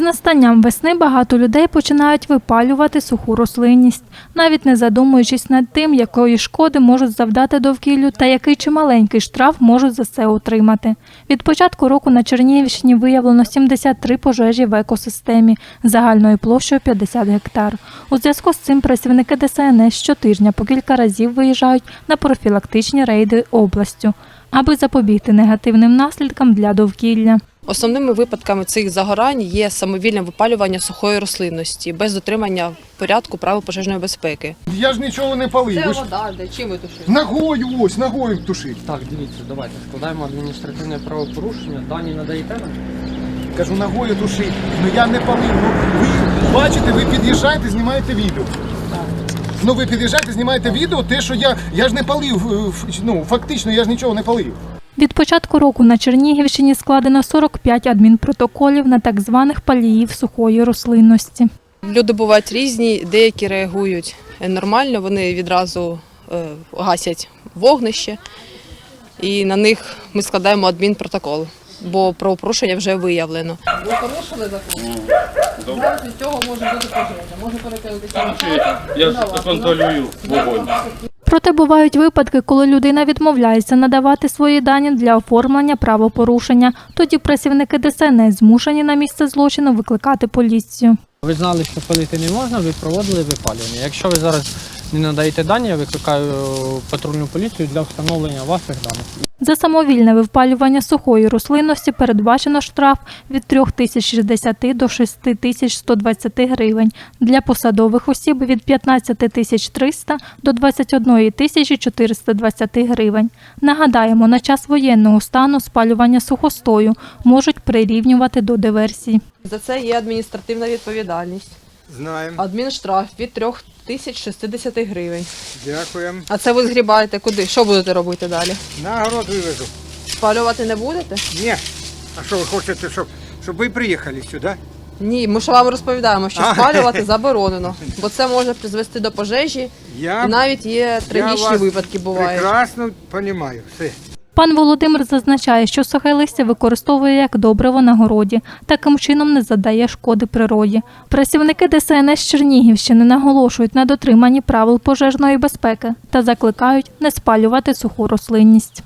Із настанням весни багато людей починають випалювати суху рослинність, навіть не задумуючись над тим, якої шкоди можуть завдати довкіллю та який чималенький штраф можуть за це отримати. Від початку року на Чернігівщині виявлено 73 пожежі в екосистемі загальною площею 50 гектар. У зв'язку з цим працівники ДСНС щотижня по кілька разів виїжджають на профілактичні рейди областю, аби запобігти негативним наслідкам для довкілля. Основними випадками цих загорань є самовільне випалювання сухої рослинності без дотримання порядку правил пожежної безпеки. Я ж нічого не палив. Ви ж вода, де чим ви тушите? ногою ось, ногою тушить. Так, дивіться, давайте складаємо адміністративне правопорушення. Дані надаєте нам? Кажу, ногою тушить. Ну я не палив. Ну ви бачите, ви під'їжджаєте, знімаєте відео. Ну ви під'їжджаєте, знімаєте відео, те, що я, я ж не палив, е, ф- ну фактично я ж нічого не палив. Від початку року на Чернігівщині складено 45 адмінпротоколів на так званих паліїв сухої рослинності. Люди бувають різні, деякі реагують нормально, вони відразу е, гасять вогнище, і на них ми складаємо адмінпротокол, бо правопорушення вже виявлено. Ви порушили закон? Зараз від цього може бути пожежа, може перекинутися. Я контролюю вогонь. Проте бувають випадки, коли людина відмовляється надавати свої дані для оформлення правопорушення. Тоді працівники ДСНС змушені на місце злочину викликати поліцію. Ви знали, що палити не можна, ви проводили випалювання. Якщо ви зараз не надаєте дані, я викликаю патрульну поліцію для встановлення ваших даних. За самовільне випалювання сухої рослинності передбачено штраф від 3060 до 6120 гривень. Для посадових осіб від 15300 до 21420 гривень. Нагадаємо, на час воєнного стану спалювання сухостою можуть прирівнювати до диверсії. За це є адміністративна відповідальність. Знаємо. Адмінштраф від 3060 гривень. Дякуємо. А це ви згрібаєте куди? Що будете робити далі? На город вивезу. Спалювати не будете? Ні. А що ви хочете, щоб, щоб ви приїхали сюди? Ні, ми ж вам розповідаємо, що А. спалювати заборонено, бо це може призвести до пожежі, Я, і навіть є трагічні вас випадки бувають. прекрасно розумію. Все. Пан Володимир зазначає, що сухе листя використовує як добриво на городі, таким чином не задає шкоди природі. Працівники ДСНС Чернігівщини наголошують на дотриманні правил пожежної безпеки та закликають не спалювати суху рослинність.